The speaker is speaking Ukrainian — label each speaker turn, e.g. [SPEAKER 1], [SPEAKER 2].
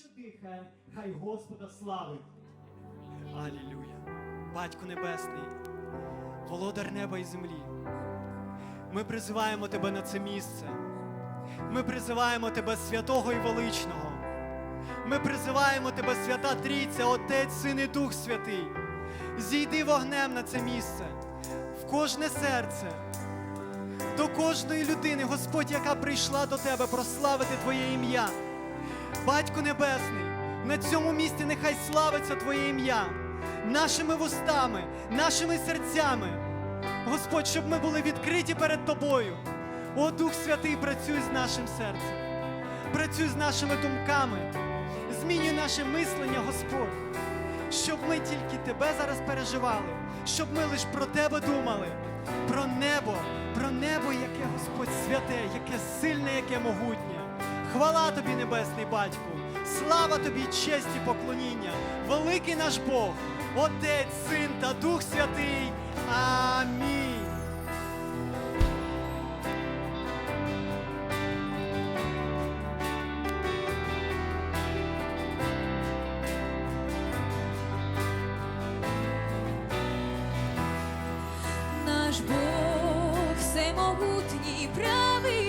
[SPEAKER 1] що дихає, хай Господа славить.
[SPEAKER 2] Алілюя. Батько Небесний, володар неба і землі. Ми призиваємо Тебе на це місце. Ми призиваємо Тебе святого і величного. Ми призиваємо Тебе, свята Трійця, Отець, Син і Дух Святий. Зійди вогнем на це місце, в кожне серце, до кожної людини, Господь, яка прийшла до Тебе прославити Твоє ім'я. Батько Небесний, на цьому місці нехай славиться Твоє ім'я нашими вустами, нашими серцями. Господь, щоб ми були відкриті перед Тобою. О Дух Святий, працюй з нашим серцем, працюй з нашими думками, змінюй наше мислення, Господь, щоб ми тільки Тебе зараз переживали, щоб ми лише про Тебе думали, про небо, про небо, яке Господь святе, яке сильне, яке могутнє. Хвала тобі, Небесний Батьку, слава тобі, честь і поклоніння, великий наш Бог, Отець, Син та Дух Святий. Амінь.
[SPEAKER 3] Наш Бог всемогутній, правий